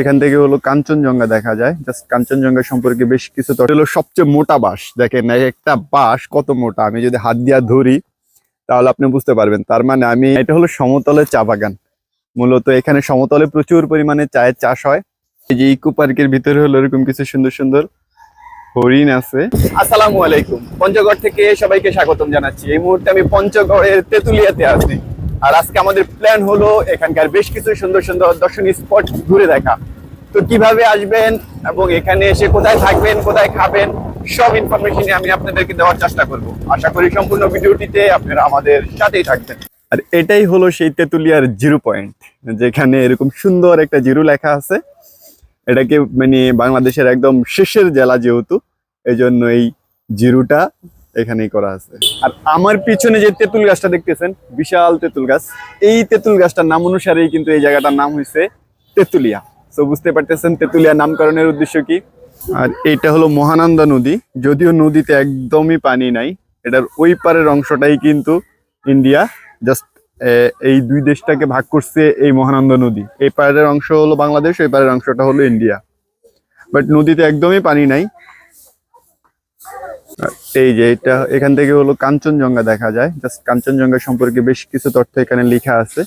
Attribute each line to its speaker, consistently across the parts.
Speaker 1: এখান থেকে হলো কাঞ্চনজঙ্ঘা দেখা যায়। জাস্ট কাঞ্চনজঙ্ঘা সম্পর্কে বেশ কিছু তথ্য। হলো সবচেয়ে মোটা বাঁশ। দেখেন একটা বাঁশ কত মোটা? আমি যদি হাত দিয়া ধরি, তাহলে আপনি বুঝতে পারবেন। তার মানে আমি, এটা হলো সমতলের চা বাগান। মূলত এখানে সমতলে প্রচুর পরিমাণে চায়ের চাষ হয়। এই যে ইকো পার্কের ভিতরে হলো এরকম কিছু সুন্দর সুন্দর হরিণ আছে। আসসালামু আলাইকুম। পঞ্চগড় থেকে সবাইকে স্বাগতম জানাচ্ছি। এই মুহূর্তে আমি পঞ্চগড়ের তেতুলিয়াতে আছি। আর আজকে আমাদের প্ল্যান হলো এখানকার বেশ কিছু সুন্দর সুন্দর দর্শনীয় স্পট ঘুরে দেখা। তো কীভাবে আসবেন এবং এখানে এসে কোথায় থাকবেন, কোথায় খাবেন, সব ইনফরমেশন আমি আপনাদেরকে দেওয়ার চেষ্টা করব। আশা করি সম্পূর্ণ ভিডিওটিতে আপনারা আমাদের সাথেই থাকবেন। আর এটাই হলো সেই তেতুলিয়ার জিরো পয়েন্ট যেখানে এরকম সুন্দর একটা জিরো লেখা আছে। এটাকে মানে বাংলাদেশের একদম শেষের জেলা যেহেতু এই জন্য এই জিরুটা এখানেই করা আছে। আর আমার পিছনে যে তেঁতুল গাছটা দেখতেছেন, বিশাল তেঁতুল গাছ, এই তেঁতুল গাছটার নাম অনুসারেই কিন্তু এই জায়গাটার নাম হয়েছে তেঁতুলিয়া। তো বুঝতে পারতেছেন তেঁতুলিয়া নামকরণের উদ্দেশ্য কি? আর এইটা হলো মহানন্দা নদী, যদিও নদীতে একদমই পানি নাই, এটার ওই পারের অংশটাই কিন্তু ইন্ডিয়া। জাস্ট এই দুই দেশটাকে ভাগ করছে এই মহানন্দা নদী। এই পারের অংশ হলো বাংলাদেশ ওই পারের অংশটা হলো ইন্ডিয়া। বাট নদীতে একদমই পানি নাই এই যে এটা, এখান থেকে হলো কাঞ্চনজঙ্ঘা দেখা যায়। জাস্ট কাঞ্চনজঙ্ঘা সম্পর্কে বেশ কিছু তথ্য এখানে লেখা আছে।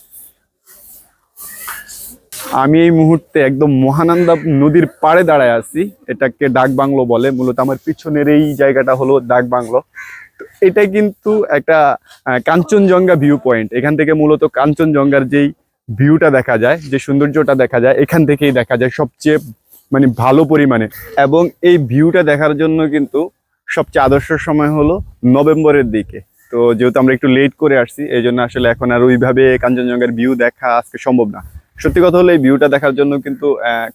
Speaker 1: আমি এই মুহূর্তে একদম মহানন্দা নদীর পাড়ে দাঁড়ায় আছি। এটাকে ডাক বাংলো। বলে মূলত আমার পিছনের এই জায়গাটা হলো ডাক বাংলো এটা কিন্তু একটা কাঞ্চনজঙ্ঘা ভিউ পয়েন্ট এখান থেকে মূলত কাঞ্চনজঙ্ঘার যেই ভিউটা দেখা যায়, যে সৌন্দর্যটা দেখা যায়, এখান থেকেই দেখা যায় সবচেয়ে মানে ভালো পরিমাণে। এবং এই ভিউটা দেখার জন্য কিন্তু সবচেয়ে আদর্শ সময় হলো নভেম্বরের দিকে। তো যেহেতু আমরা একটু লেট করে আসছি, এই জন্য আসলে এখন আর ওইভাবে কাঞ্চনজঙ্ঘার ভিউ দেখা আজকে সম্ভব না। সত্যি কথা হলো এই ভিউটা দেখার জন্য কিন্তু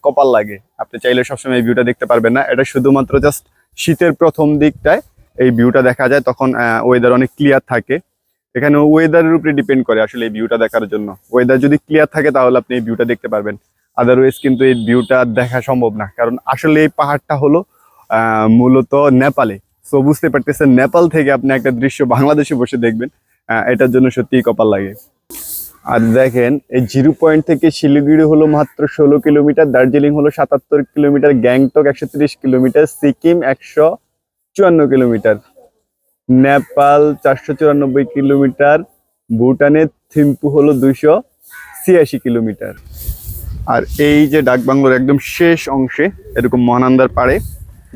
Speaker 1: কপাল লাগে। আপনি চাইলে সবসময় এই ভিউটা দেখতে পারবেন না। এটা শুধুমাত্র জাস্ট শীতের প্রথম দিকটায় এই ভিউটা দেখা যায়। তখন ওয়েদার অনেক ক্লিয়ার থাকে। এখানে ওয়েদারের উপরে ডিপেন্ড করে আসলে এই ভিউটা দেখার জন্য। ওয়েদার যদি ক্লিয়ার থাকে তাহলে আপনি এই ভিউটা দেখতে পারবেন। আদারওয়াইজ কিন্তু এই ভিউটা দেখা সম্ভব না। কারণ আসলে এই পাহাড়টা হলো মূলত নেপালে। সো বুঝতে পারতেছেন, নেপাল থেকে আপনি একটা দৃশ্য বাংলাদেশে বসে দেখবেন এটার জন্য সত্যিই কপাল লাগে। আর দেখেন, এই জিরো পয়েন্ট থেকে শিলিগুড়ি হলো মাত্র ষোলো কিলোমিটার, দার্জিলিং হলো সাতাত্তর কিলোমিটার, গ্যাংটক একশো কিলোমিটার, সিকিম একশো চুয়ান্ন কিলোমিটার। নেপাল চারশো চুরানব্বই কিলোমিটার ভুটানের থিম্পু হলো দুইশো ছিয়াশি কিলোমিটার। আর এই যে ডাকবাংলোর একদম শেষ অংশে, এরকম মহানন্দার পাড়ে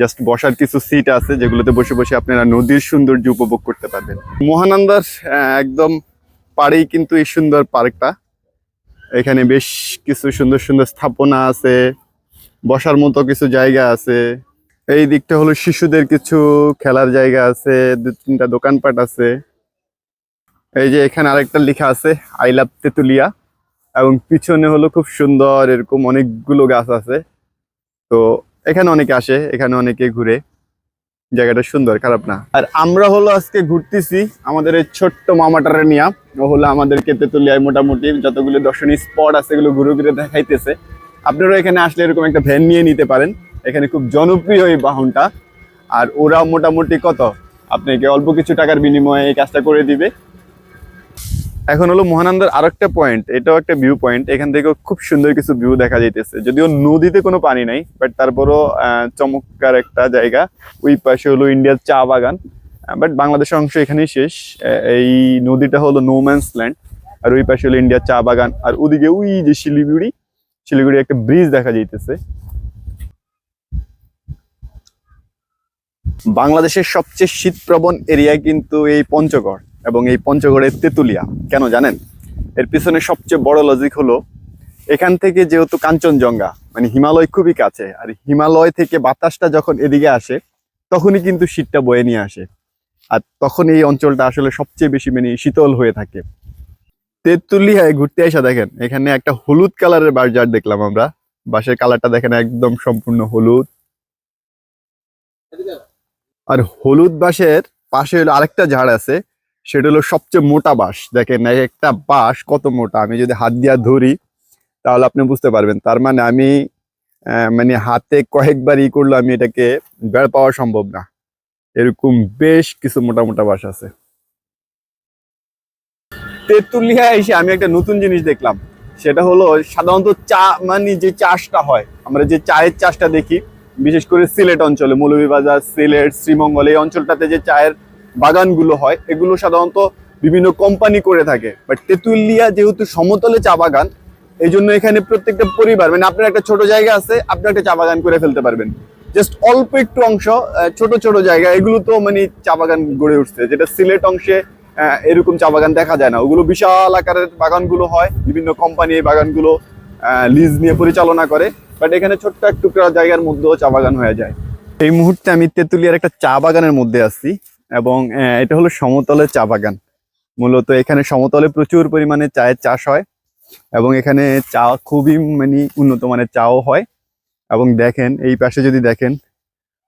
Speaker 1: জাস্ট বসার কিছু সিট আছে যেগুলোতে বসে বসে আপনারা নদীর সৌন্দর্য উপভোগ করতে পারবেন। মহানন্দার একদম পাড়েই কিন্তু এই সুন্দর পার্কটা। এখানে বেশ কিছু সুন্দর সুন্দর স্থাপনা আছে, বসার মতো কিছু জায়গা আছে। এই দিকটা হলো শিশুদের কিছু খেলার জায়গা আছে, দু, তিনটা দোকানপাট আছে। এই যে এখানে আরেকটা লেখা আছে, আই লাভ তেতুলিয়া। এবং পিছনে হলো খুব সুন্দর, এরকম অনেকগুলো গাছ আছে। তো এখানে অনেকে আসে, এখানে অনেকে ঘুরে। জায়গাটা সুন্দর, খারাপ না। আর আমরা হলো আজকে ঘুরতেছি আমাদের এই ছোট্ট মামাটারে নিয়া। ও হলো আমাদেরকে তেতুলিয়ায় মোটামুটি যতগুলো দর্শনীয় স্পট আছে এগুলো ঘুরে ঘুরে দেখাইতেছে। আপনারা এখানে আসলে এরকম একটা ভ্যান নিয়ে নিতে পারেন। এখানে খুব জনপ্রিয় এই বাহনটা। আর ওরা মোটামুটি কত? আপনাকে অল্প কিছু টাকার বিনিময়ে এই কাজটা করে দিবে। এখন হলো মহানন্দার আরেকটা পয়েন্ট এটাও একটা ভিউ পয়েন্ট এখান থেকেও খুব সুন্দর কিছু ভিউ দেখা যাইতেছে। যদিও নদীতে কোনো পানি নাই বাট তারপরও চমৎকার একটা জায়গা। ওই পাশে হলো ইন্ডিয়ার চা বাগান বাট বাংলাদেশের অংশ এখানেই শেষ। এই নদীটা হলো নোম্যান্স ল্যান্ড আর ওই পাশে হলো ইন্ডিয়ার চা বাগান, আর ওদিকে ওই যে শিলিগুড়ি শিলিগুড়ি একটা ব্রিজ দেখা যাইতেছে। বাংলাদেশের সবচেয়ে শীতপ্রবণ এরিয়া কিন্তু এই পঞ্চগড়। এবং এই পঞ্চগড়ের তেঁতুলিয়া, কেন জানেন? এর পিছনে সবচেয়ে বড় লজিক হলো, এখান থেকে যেহেতু কাঞ্চনজঙ্ঘা মানে হিমালয় খুবই কাছে, আর হিমালয় থেকে বাতাসটা যখন এদিকে আসে, তখনই কিন্তু শীতটা বয়ে নিয়ে আসে। আর তখন এই অঞ্চলটা আসলে সবচেয়ে বেশি মানে শীতল হয়ে থাকে। তেঁতুলিয়ায় ঘুরতে আসা দেখেন, এখানে একটা হলুদ কালারের বাজার দেখলাম আমরা। বাসের কালারটা দেখেন একদম সম্পূর্ণ হলুদ। আর হলুদ বাঁশের পাশে আরেকটা ঝাড় আছে সেটা হলো সবচেয়ে মোটা বাঁশ। দেখেন এক একটা বাঁশ কত মোটা? আমি যদি হাত দিয়া ধরি, তাহলে আপনি বুঝতে পারবেন। তার মানে আমি মানে হাতে কয়েকবার ই করলে আমি এটাকে বের পাওয়া সম্ভব না। এরকম বেশ কিছু মোটা মোটা বাঁশ আছে। তেঁতুলিয়া এসে আমি একটা নতুন জিনিস দেখলাম। সেটা হলো সাধারণত চা মানে যে চাষটা হয়, আমরা যে চায়ের চাষটা দেখি, বিশেষ করে সিলেট অঞ্চলে, মৌলভীবাজার, সিলেট, শ্রীমঙ্গল, এই অঞ্চলটাতে যে চায়ের বাগানগুলো হয়, এগুলো সাধারণত বিভিন্ন কোম্পানি করে থাকে। বাট তেঁতুলিয়া যেহেতু সমতলে চা বাগান এই জন্য এখানে প্রত্যেকটা পরিবার মানে আপনার একটা ছোট জায়গা আছে, আপনি একটা চা বাগান করে ফেলতে পারবেন। জাস্ট অল্প একটু অংশ ছোট ছোট জায়গা, এগুলো তো মানে চা বাগান গড়ে উঠছে। যেটা সিলেট অংশে এরকম চা বাগান দেখা যায় না। ওগুলো বিশাল আকারের বাগানগুলো হয়, বিভিন্ন কোম্পানি এই বাগানগুলো লিজ নিয়ে পরিচালনা করে। বাট এখানে ছোট্ট এক টুকরা জায়গার মধ্যেও চা বাগান হয়ে যায়। এই মুহূর্তে আমি তেঁতুলিয়ার একটা চা বাগানের মধ্যে আছি। এবং এটা হলো সমতলের চা বাগান। মূলত এখানে সমতলে প্রচুর পরিমাণে চায়ের চাষ হয় এবং এখানে চা খুবই মানে উন্নত মানের চাও হয়। এবং দেখেন, এই পাশে যদি দেখেন,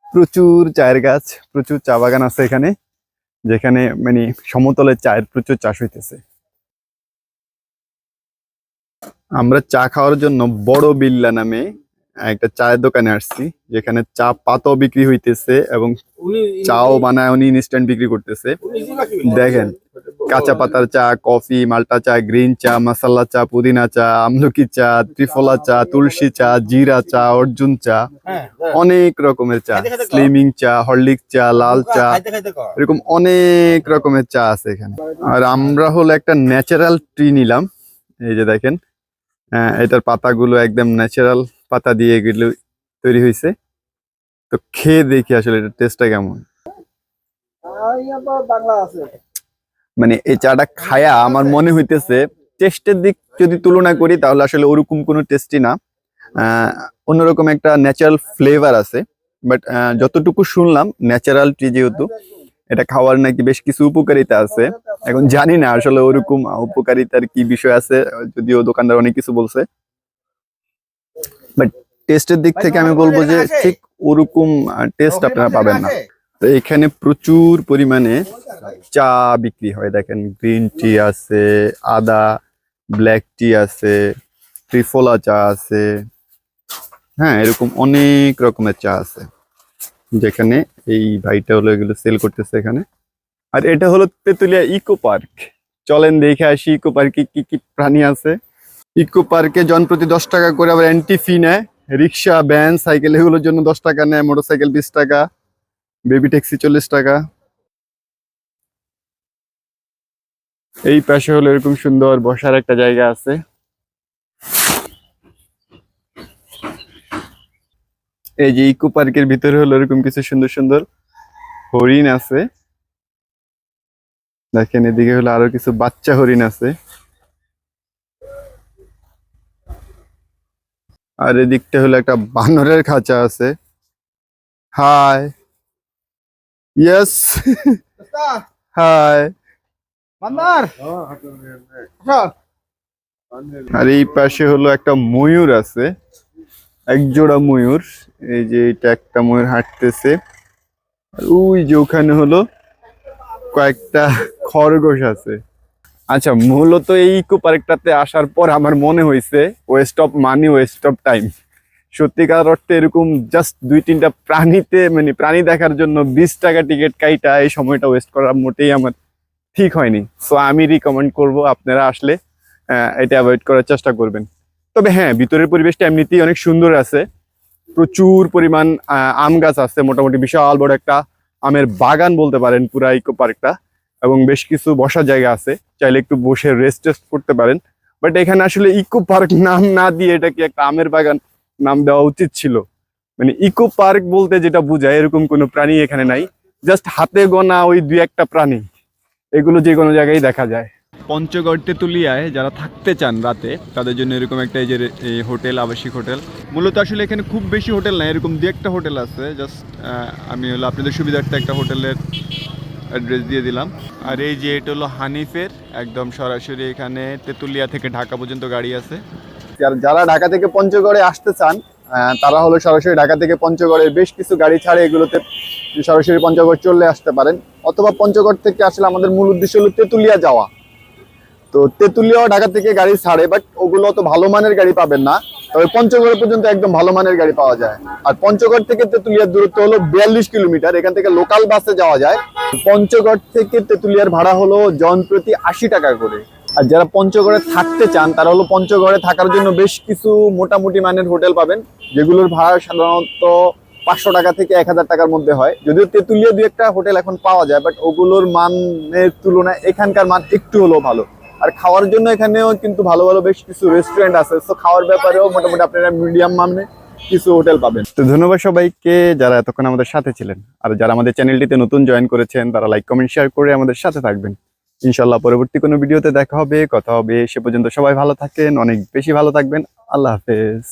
Speaker 1: প্রচুর চায়ের গাছ, প্রচুর চা বাগান আছে এখানে, যেখানে মানে সমতলে চায়ের প্রচুর চাষ হইতেছে। আমরা চা খাওয়ার জন্য বড় বিল্লা নামে একটা চায়ের দোকানে আসছি যেখানে চা পাতাও বিক্রি হইতেছে এবং চাও বানায় উনি ইনস্ট্যান্ট বিক্রি করতেছে। দেখেন কাঁচা পাতার চা কফি মাল্টা চা গ্রিন চা মশালা চা পুদিনা চা আমলকি চা ত্রিফলা চা তুলসী চা জিরা চা অর্জুন চা অনেক রকমের চা স্লিমিং চা হরলিক চা লাল চা এরকম অনেক রকমের চা আছে এখানে। আর আমরা হলো একটা ন্যাচারাল ট্রি নিলাম। এই যে দেখেন আহ, এটার পাতাগুলো একদম ন্যাচারাল পাতা দিয়ে এগুলো তৈরি হয়েছে তো খেয়ে দেখি আসলে এটার টেস্টটা কেমন। মানে এই চাটা খায়া আমার মনে হইতেছে টেস্টের দিক যদি তুলনা করি তাহলে আসলে ওরকম কোনো টেস্টি না। অন্যরকম একটা ন্যাচারাল ফ্লেভার আছে। বাট যতটুকু শুনলাম ন্যাচারাল টি যেহেতু, এটা খাওয়ার নাকি বেশ কিছু উপকারিতা আছে। এখন জানি না আসলে ওরকম উপকারিতার কি বিষয় আছে, যদিও দোকানদার অনেক কিছু বলছে। বাট টেস্টের দিক থেকে আমি বলব যে ঠিক ওরকম টেস্ট আপনারা পাবেন না। তো এখানে প্রচুর পরিমাণে চা বিক্রি হয়। দেখেন গ্রিন টি আছে আদা ব্ল্যাক টি আছে ত্রিফলা চা আছে। হ্যাঁ এরকম অনেক রকমের চা আছে। যেখানে এই ভাইটা হলো এগুলো সেল করতেছে এখানে। আর এটা হলো তেতুলিয়া ইকো পার্ক। চলেন দেখে আসি ইকো পার্কে কি কি প্রাণী আছে। ইকো পার্কে জন প্রতি দশ টাকা করে আবার এন্ট্রি ফি নেয়। রিক্সা ভ্যান সাইকেল এগুলোর জন্য দশ টাকা নেয় মোটরসাইকেল বিশ টাকা বেবি ট্যাক্সি চল্লিশ টাকা। এই পাশে হলো এরকম সুন্দর বসার একটা জায়গা আছে। এই যে ইকো পার্কের ভিতরে হলো এরকম কিছু সুন্দর সুন্দর হরিণ আছে। দেখেন এদিকে হলো আরও কিছু বাচ্চা হরিণ আছে। আর এদিকটা হলো একটা বানরের খাঁচা আছে। হাই ইয়েস হাই
Speaker 2: বান্দার
Speaker 1: আর এই পাশে হলো একটা ময়ূর আছে। এক জোড়া ময়ূর। এই যে এটা একটা ময়ূর হাঁটতেছে। আর ওই যে ওখানে হলো কয়েকটা খরগোশ আছে। আচ্ছা মূলত এই ইকো পার্কটাতে আসার পর আমার মনে হয়েছে waste of money waste of time সত্যিকার অর্থে এরকম জাস্ট দুই তিনটা প্রাণীতে মানে প্রাণী দেখার জন্য বিশ টাকা টিকিট কাইটা এই সময়টা ওয়েস্ট করা মোটেই আমার ঠিক হয়নি। সো আমি রিকমেন্ড করব আপনারা আসলে এটা অ্যাভয়েড করার চেষ্টা করবেন। তবে হ্যাঁ ভিতরের পরিবেশটা এমনিতেই অনেক সুন্দর আছে। প্রচুর পরিমাণ আম গাছ আছে, মোটামুটি বিশাল বড় একটা আমের বাগান বলতে পারেন পুরা ইকো পার্কটা এবং বেশ কিছু বসার জায়গা আছে। চাইলে একটু বসে রেস্ট টেস্ট করতে পারেন। বাট এখানে আসলে ইকো পার্ক নাম না দিয়ে এটাকে একটা আমের বাগান নাম দেওয়া উচিত ছিল। মানে ইকো পার্ক বলতে যেটা বোঝায়, এরকম কোনো প্রাণী এখানে নাই। জাস্ট হাতে গোনা ওই দুই একটা প্রাণী। এগুলো যে কোনো জায়গায় দেখা যায়। পঞ্চগড় তেঁতুলিয়ায় যারা থাকতে চান রাতে, তাদের জন্য এরকম একটা এই যে হোটেল, আবাসিক হোটেল। মূলত আসলে এখানে খুব বেশি হোটেল নাই, এরকম দু একটা হোটেল আছে। জাস্ট আমি হলো আপনাদের সুবিধার্থে একটা হোটেলের অ্যাড্রেস দিয়ে দিলাম। আর এই যে এটা হলো হানিফের, একদম সরাসরি এখানে তেঁতুলিয়া থেকে ঢাকা পর্যন্ত গাড়ি আছে। যারা ঢাকা থেকে পঞ্চগড়ে আসতে চান তারা হলো সরাসরি ঢাকা থেকে পঞ্চগড়ে বেশ কিছু গাড়ি ছাড়ে এগুলোতে সরাসরি পঞ্চগড় চলে আসতে পারেন। অথবা পঞ্চগড় থেকে আসলে আমাদের মূল উদ্দেশ্য হলো তেঁতুলিয়া যাওয়া। তো তেঁতুলিয়াও ঢাকা থেকে গাড়ি ছাড়ে বাট ওগুলো তো ভালো মানের গাড়ি পাবেন না। তবে পঞ্চগড় পর্যন্ত একদম ভালো মানের গাড়ি পাওয়া যায়। আর পঞ্চগড় থেকে তেঁতুলিয়ার দূরত্ব হলো বিয়াল্লিশ কিলোমিটার, এখান থেকে লোকাল বাসে যাওয়া যায়। পঞ্চগড় থেকে তেঁতুলিয়ার ভাড়া হলো জন প্রতি আশি টাকা করে। আর যারা পঞ্চগড়ে থাকতে চান, তারা হলো পঞ্চগড়ে থাকার জন্য বেশ কিছু মোটামুটি মানের হোটেল পাবেন, যেগুলোর ভাড়া সাধারণত পাঁচশো টাকা থেকে এক হাজার টাকার মধ্যে হয়। যদিও তেঁতুলিয়া দু একটা হোটেল এখন পাওয়া যায় বাট ওগুলোর মানের তুলনায় এখানকার মান একটু হলেও ভালো। আর খাওয়ার জন্য এখানেও কিন্তু ভালো ভালো বেশ কিছু রেস্টুরেন্ট আছে। তো খাওয়ার ব্যাপারেও মোটামুটি আপনারা মিডিয়াম মানে কিছু হোটেল পাবেন। তো ধন্যবাদ সবাইকে যারা এতক্ষণ আমাদের সাথে ছিলেন। আর যারা আমাদের চ্যানেলটিতে নতুন জয়েন করেছেন, তারা লাইক কমেন্ট শেয়ার করে আমাদের সাথে থাকবেন। ইনশাল্লাহ পরবর্তী কোনো ভিডিওতে দেখা হবে, কথা হবে, সে পর্যন্ত সবাই ভালো থাকেন, অনেক বেশি ভালো থাকবেন। আল্লাহ হাফেজ।